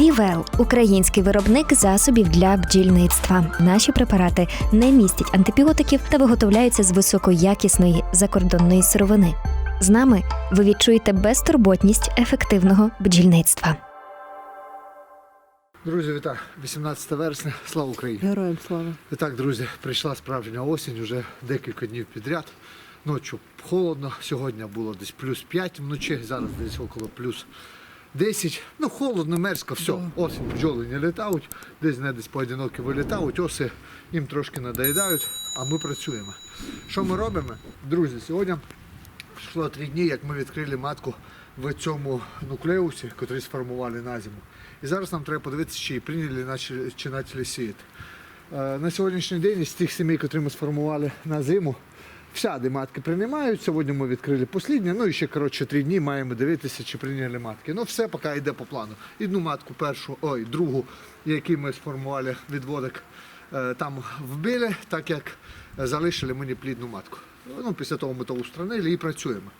Півел український виробник засобів для бджільництва. Наші препарати не містять антибіотиків та виготовляються з високоякісної закордонної сировини. З нами ви відчуєте безтурботність ефективного бджільництва. Друзі, вітаю! 18 вересня, слава Україні! Героям слава. І так, друзі, прийшла справжня осінь, вже декілька днів підряд. Ночі холодно, сьогодні було десь плюс 5 вночі, зараз десь около плюс 10. Ну, холодно, мерзко, все. Осінь бджоли не літають, десь не десь поодинокі вилітають, оси їм трошки надоїдають, а ми працюємо. Що ми робимо? Друзі, сьогодні Пройшло три дні, як ми відкрили матку в цьому нуклеусі, який сформували на зиму. І зараз нам треба подивитися, чи прийняли чи почали сіяти. Е, На сьогоднішній день із тих сімей, які ми сформували на зиму, вся матки приймають. Сьогодні ми відкрили посліднє, ну і ще коротше три дні маємо дивитися, чи прийняли матки. Ну все поки йде по плану. Одну матку першу, ой, другу, яку ми сформували відводок, е, там вбили, так як залишили мені плідну матку. Ну, після того ми то устранили і працюємо.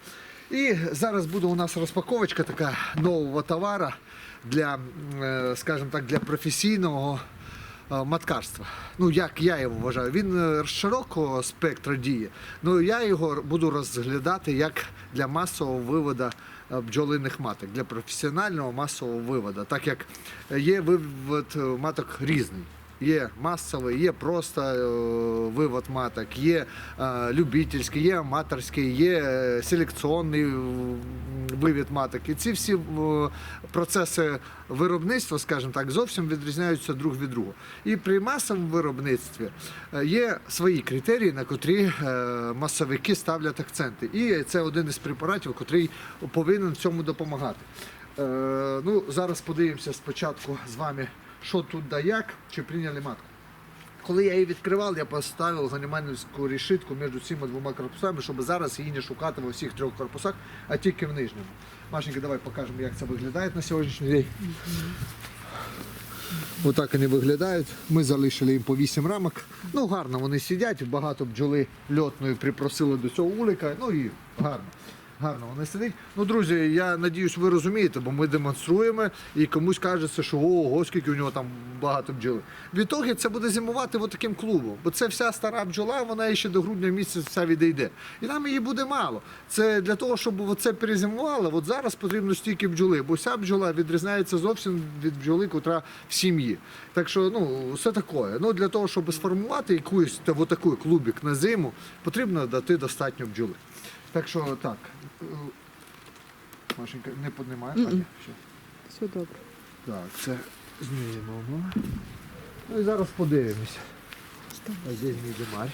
І зараз буде у нас розпаковочка така нового товара для, е, скажімо так, для професійного маткарства. Ну, як я його вважаю, він е, широкого спектру діє. Ну я його буду розглядати як для масового виводу е, бджолиних маток, для професіонального масового виводу, так як є вивод е, маток різний. Є масовий, є просто е, вивод маток, є е, любительський, є аматорський, є е, селекційний е, вивід маток. І ці всі процеси виробництва, скажімо так, зовсім відрізняються друг від друга. І при масовому виробництві є свої критерії, на котрі масовики ставлять акценти. І це один із препаратів, який повинен цьому допомагати. Ну, зараз подивимося спочатку з вами, що тут да як, чи прийняли матку. Коли я її відкривав, я поставив ганіманівську решітку між цими двома корпусами, щоб зараз її не шукати в усіх трьох корпусах, а тільки в нижньому. Машенька, давай покажемо, як це виглядає на сьогоднішній день. Отак вони виглядають. Ми залишили їм по 8 рамок. Ну, гарно вони сидять, багато бджоли льотної припросили до цього улика. Ну і гарно. Гарно вони сидять. Ну, друзі, я надіюсь, ви розумієте, бо ми демонструємо і комусь кажеться, що ого, скільки у нього там багато бджоли. Відтоді це буде зимувати от таким клубом, бо це вся стара бджола, вона ще до грудня місяця відійде. І нам її буде мало. Це для того, щоб це перезимувало, от зараз потрібно стільки бджоли, бо вся бджола відрізняється зовсім від бджоли, котра в сім'ї. Так що, ну, все таке. Ну, для того, щоб сформувати якусь та, такий клубик на зиму, потрібно дати достатньо бджоли. Так що так. е, Машенька, не піднімає. Мгм. Аня, ще. Все добре. Так, це знімемо. Ну і зараз подивимося. А де мій димарь?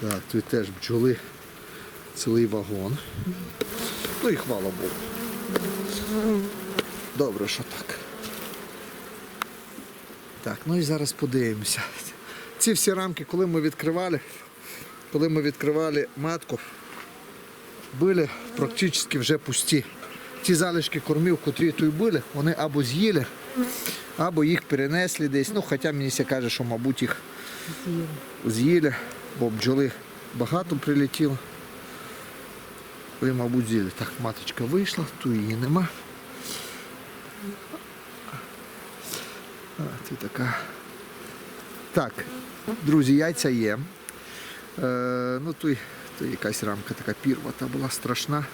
Так, тут теж бджоли цілий вагон. Ну і хвала Богу. Добре, що так. Так, ну і зараз подивимося. Ці всі рамки, коли ми відкривали, коли ми відкривали матку, були практично вже пусті. Ті залишки кормів, котрі тут були, вони або з'їли, або їх перенесли десь. Ну, хоча мені все каже, що, мабуть, їх з'їли, бо бджоли багато прилетіло. Ви, мабуть, з'їли. Так, маточка вийшла, тут її нема. А, ти така. Так, друзі, яйця є. Е, ну, тут, тут якась рамка така пірвата була страшна.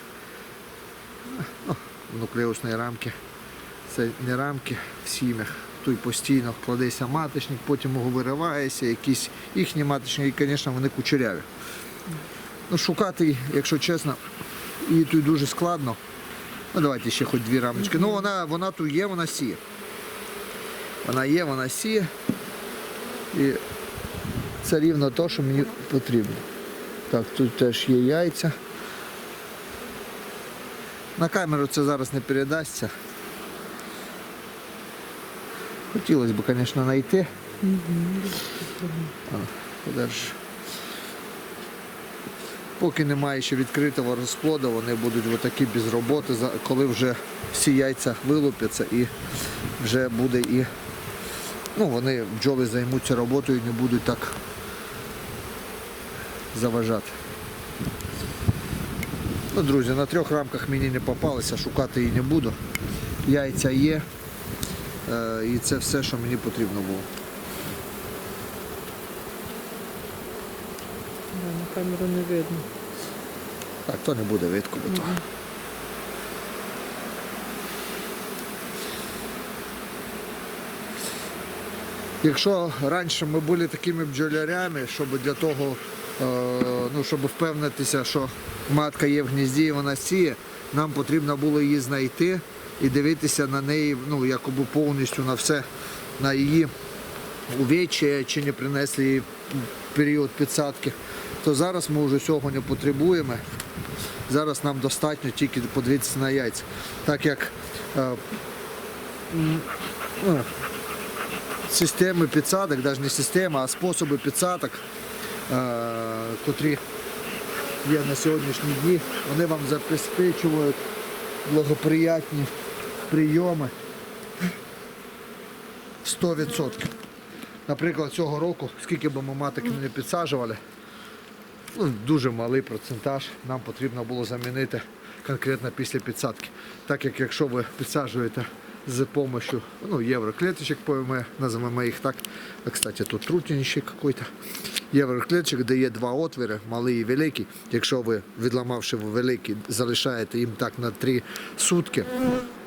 Ну, нуклеусної рамки. Це не рамки в сім'ях. Тут постійно кладеться маточник, потім його виривається, якісь їхні маточники, і, звісно, вони кучеряві. Ну, шукати, якщо чесно, її тут дуже складно. Ну, давайте ще хоч дві рамочки. Ну, вона, вона тут є, вона сіє. Вона є, вона сіє. І це рівно те, що мені потрібно. Так, тут теж є яйця. На камеру це зараз не передасться. Хотілося б, звісно, знайти. А, подержи. Поки немає ще відкритого розплоду, вони будуть отакі без роботи, коли вже всі яйця вилупляться і вже буде і ну, вони бджоли займуться роботою і не будуть так заважати. Ну, друзі, на трьох рамках мені не попалися, шукати її не буду. Яйця є. Е, і це все, що мені потрібно було. Да, на камеру не видно. Так, то не буде видко. бо то. Якщо раніше ми були такими бджолярями, щоб для того, е, ну, щоб впевнитися, що матка є в гнізді і вона сіє, нам потрібно було її знайти і дивитися на неї, ну, якоби повністю на все, на її увечі, чи не принесли їй період підсадки, то зараз ми вже цього не потребуємо. Зараз нам достатньо тільки подивитися на яйця. Так як е, системи підсадок, навіть не система, а способи підсадок, е, котрі є на сьогоднішні дні, вони вам забезпечують благоприятні прийоми 100%. Наприклад, цього року, скільки б ми маток не підсаджували, ну, дуже малий процентаж нам потрібно було замінити конкретно після підсадки. Так як якщо ви підсаджуєте з допомогою ну, євроклеточок, ми називаємо їх так. А, Кстати, тут трутничок якийсь. Євроклеточок, де є два отвіри, малий і великий. Якщо ви, відламавши великий, залишаєте їм так на три сутки,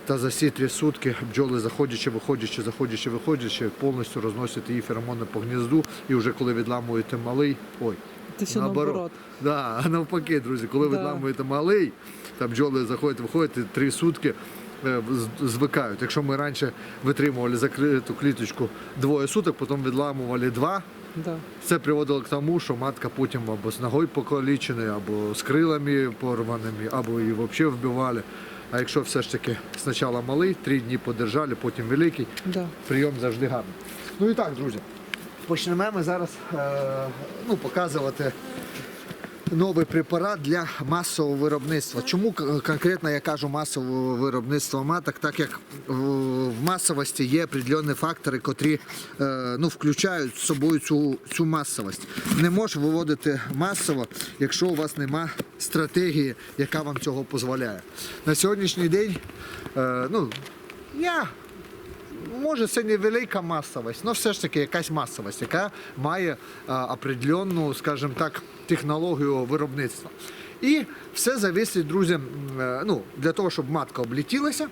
та за ці три сутки бджоли заходячи, виходячи, заходячи, виходячи, повністю розносять її феромони по гнізду. І вже коли відламуєте малий, ой, Ти наоборот. Да, навпаки, друзі, коли Да. відламуєте малий, там бджоли заходять, виходять, три сутки звикають. Якщо ми раніше витримували закриту кліточку двоє суток, потім відламували два. Да. Це приводило к тому, що матка потім або з ногою покаліченою, або з крилами порваними, або її взагалі вбивали. А якщо все ж таки спочатку малий, три дні подержали, потім великий, Да. прийом завжди гарний. Ну і так, друзі, почнемо ми зараз е, ну, показувати новий препарат для масового виробництва. Чому конкретно я кажу масового виробництва маток? Так як в масовості є определенні фактори, котрі е, ну, включають з собою цю, цю масовість. Не можеш виводити масово, якщо у вас нема стратегії, яка вам цього дозволяє. На сьогоднішній день е, ну, я може це не велика масовість, але все ж таки якась масовість, яка має определенну, скажімо так, технологію виробництва. І все зависить, друзі, е, ну, для того, щоб матка облетілася.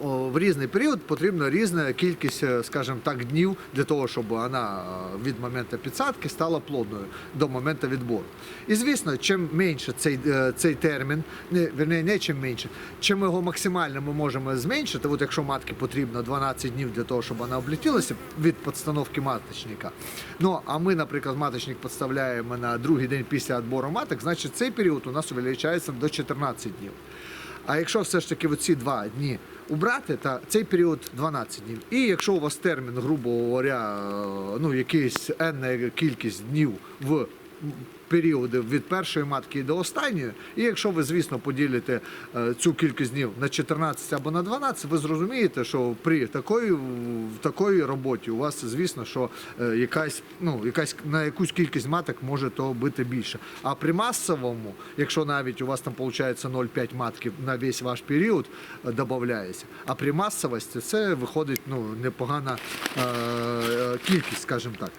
В різний період потрібна різна кількість, е, скажімо так, днів для того, щоб вона е, від моменту підсадки стала плодною до моменту відбору. І звісно, чим менше цей, е, цей термін, не, не чим менше, чим його максимально ми можемо зменшити, от якщо матки потрібно 12 днів для того, щоб вона облетілася від підстановки маточника. Ну а ми, наприклад, маточник підставляємо на другий день після відбору маток, значить цей період у нас увеличується до 14 днів. А якщо все ж таки ці два дні убрати, та цей період 12 днів. І якщо у вас термін, грубо говоря, е, ну якийсь енна кількість днів в періоди від першої матки до останньої, і якщо ви, звісно, поділите е, цю кількість днів на 14 або на 12, ви зрозумієте, що при такої, такої роботі у вас, звісно, що е, якась, ну, якась на якусь кількість маток може то бути більше. А при масовому, якщо навіть у вас там виходить 0,5 матки на весь ваш період е, додається, а при масовості це виходить ну, непогана е, кількість, скажімо так.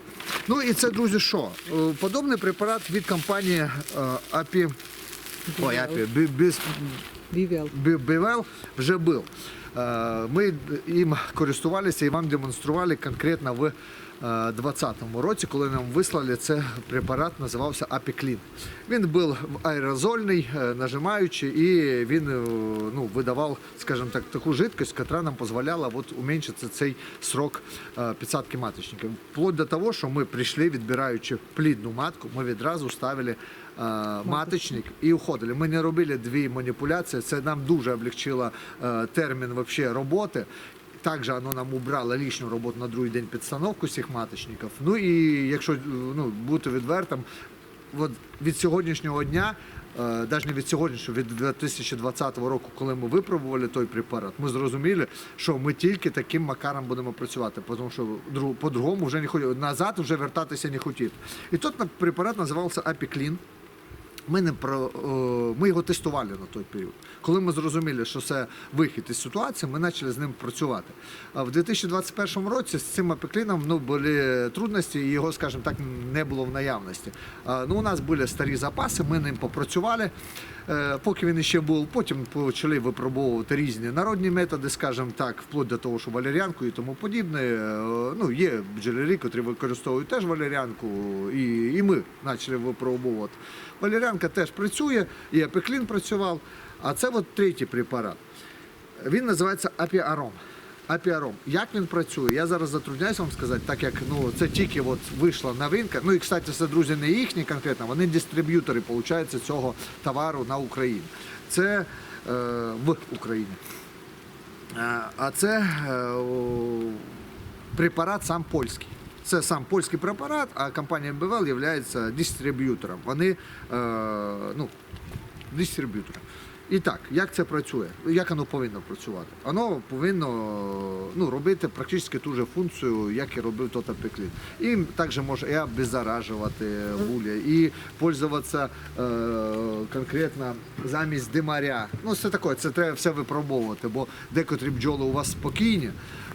Ну і це, друзі, що? Е, Подобний препарат від компанії е, АПІ. Ой, АПІ, Бівел вже був. Е, Ми їм користувалися і вам демонстрували конкретно в 2020 році, коли нам вислали це препарат, називався Апіклін. Він був аерозольний, е, нажимаючий, і він е, ну, видавав, скажімо так, таку жидкость, яка нам дозволяла от, уменьшити цей срок е, підсадки маточників. Вплоть до того, що ми прийшли, відбираючи плідну матку, ми відразу ставили маточник і уходили. Ми не робили дві маніпуляції. Це нам дуже облегчило термін вообще роботи. Також воно нам убрало лишню роботу на другий день підстановку всіх маточників. Ну і якщо е, ну, бути відвертим, от від сьогоднішнього дня, навіть не від сьогоднішнього, від 2020 року, коли ми випробували той препарат, ми зрозуміли, що ми тільки таким макаром будемо працювати, тому що по-другому вже не хотіли, назад вже вертатися не хотіли. І тут препарат називався Апіклін. Ми не про е, ми його тестували на той період. Коли ми зрозуміли, що це вихід із ситуації, ми почали з ним працювати. А в 2021 році з цим апекліном ну, були трудності, і його, скажімо так, не було в наявності. А, ну, у нас були старі запаси, ми ним попрацювали, е, поки він ще був. Потім почали випробовувати різні народні методи, скажімо так, вплоть до того, що валеріанку і тому подібне. Е, Ну, є бджолярі, які використовують теж валеріанку, і, і ми почали випробовувати. Валеріанка теж працює, і апеклін працював. А це от третій препарат. Він називається апіаром. Апіаром. Як він працює? Я зараз затрудняюся вам сказати, так як ну це тільки от вийшло новинка. Ну і кстати, це друзі не їхні конкретно, вони дистриб'ютори, виходить, цього товару на Україні. Це е, в Україні. Е, А це е, препарат сам польський. Це сам польський препарат, а компанія БВЛ є дистриб'ютором. Вони е, ну, дистриб'ютором. І так, як це працює? Як воно повинно працювати? Воно повинно ну, робити практично ту ж функцію, як і робив тот апеклін. І також може і обеззаражувати вуля, і пользуватися е, конкретно замість димаря. Ну, це таке, це треба все випробовувати, бо декотрі бджоли у вас спокійні,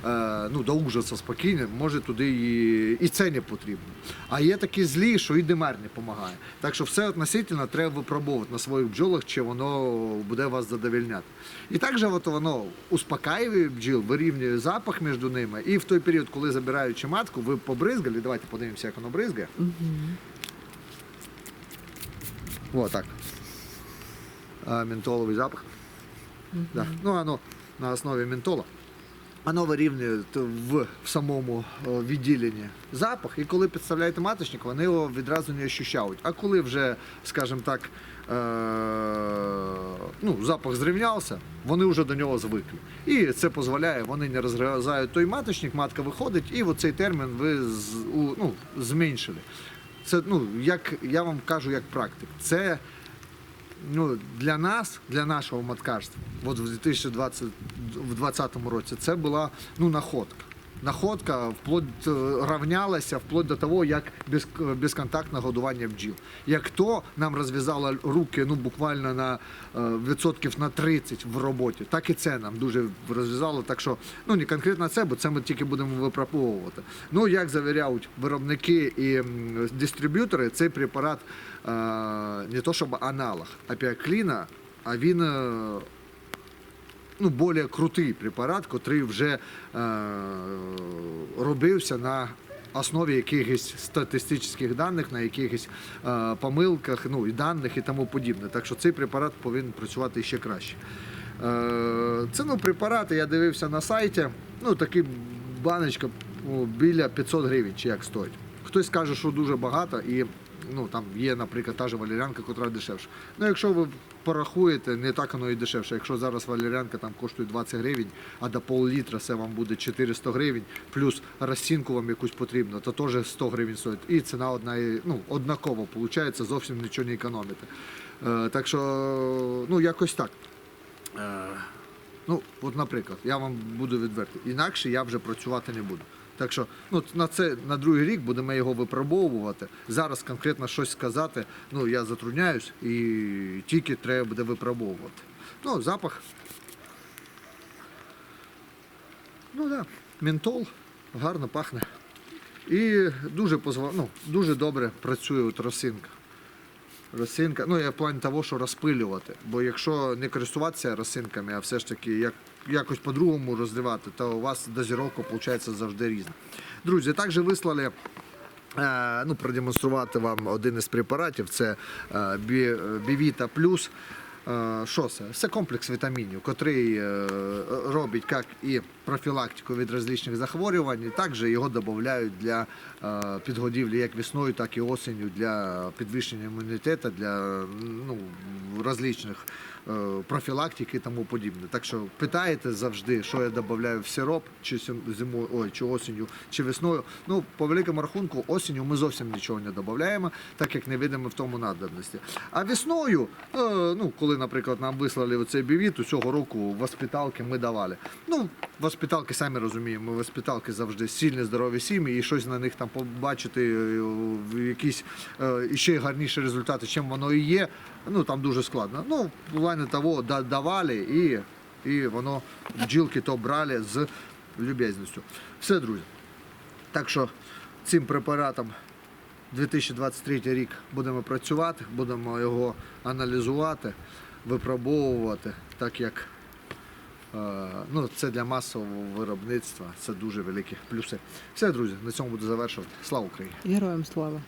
е, ну, до ужасу спокійні, може туди і, і це не потрібно. А є такі злі, що і димар не допомагає. Так що все относительно треба випробовувати на своїх бджолах, чи воно буде вас задовільняти. І також от воно успокаює бджіл, вирівнює запах між ними. І в той період, коли забираючи матку, ви побризгали, давайте подивимося, як воно бризгає. О, так. А, ментоловий запах. Да. Ну, воно на основі ментола. Воно вирівнює т- в самому відділенні запах, і коли підставляєте маточник, вони його відразу не ощущають. А коли вже, скажімо так, е- ну, запах зрівнявся, вони вже до нього звикли. І це дозволяє, вони не розгризають той маточник, матка виходить, і цей термін ви ну, зменшили. Це, ну, як я вам кажу, як практик. Це ну, для нас, для нашого маткарства, от в 2020 в 2020 році, це була ну, находка. Находка вплоть е, равнялася вплоть до того, як без, безконтактне годування бджіл. Як то нам розв'язало руки ну, буквально на е, відсотків на 30 в роботі, так і це нам дуже розв'язало. Так що ну не конкретно це, бо це ми тільки будемо випробовувати. Ну як завіряють виробники і дистриб'ютори, цей препарат е, не то щоб аналог апіакліна, а він. Ну, більш крутий препарат, який вже е, робився на основі якихось статистичних даних, на якихось е, помилках, ну і даних і тому подібне. Так що цей препарат повинен працювати ще краще. Е, ціну препарату я дивився на сайті. Ну, такий баночка ну, біля 500 гривень, чи як стоїть. Хтось каже, що дуже багато, і ну, там є, наприклад, та ж валеріанка, яка дешевша. Ну, якщо ви порахуєте, не так воно і дешевше. Якщо зараз валеріанка там коштує 20 гривень, а до пол-літра це вам буде 400 гривень, плюс розцінку вам якусь потрібно, то теж 100 гривень стоїть. І ціна одна, ну, однакова, виходить, зовсім нічого не економите. Е, так що, ну, якось так. Е, Ну, от, наприклад, я вам буду відвертий. Інакше я вже працювати не буду. Так що ну, на це на другий рік будемо його випробовувати. Зараз конкретно щось сказати, ну я затрудняюсь і тільки треба буде випробовувати. Ну, запах. Ну да, ментол гарно пахне. І дуже позва... ну, дуже добре працює от росинка. Росинка, ну я в плані того, що розпилювати. Бо якщо не користуватися росинками, а все ж таки як, якось по-другому розливати, то у вас дозіровка виходить завжди різна. Друзі, також вислали. е, Ну, продемонструвати вам один із препаратів це е, Бівіта Плюс. Е, Що це? Це комплекс вітамінів, який е, робить як і профілактику від різних захворювань, також його додають для е, підгодівлі як весною, так і осінню для підвищення імунітету, для ну, різних профілактики і тому подібне. Так що питаєте завжди, що я додаю в сироп, чи зимою, ой, чи осінню, чи весною. Ну, по великому рахунку, осінню ми зовсім нічого не додаємо, так як не видимо в тому надобності. А весною, е, ну, коли, наприклад, нам вислали оцей бівіт, у цього року в воспиталки ми давали. Ну, воспиталки самі розуміємо. Воспиталки завжди сильні, здорові сім'ї, і щось на них там побачити, е, якісь е, іще гарніші результати, чим воно і є. Ну там дуже складно. Ну, в того давали і, і воно бджілки то брали з люб'язністю. Все, друзі. Так що цим препаратом 2023 рік будемо працювати, будемо його аналізувати, випробовувати, так як е, ну, це для масового виробництва, це дуже великі плюси. Все, друзі, на цьому буду завершувати. Слава Україні! Героям слава.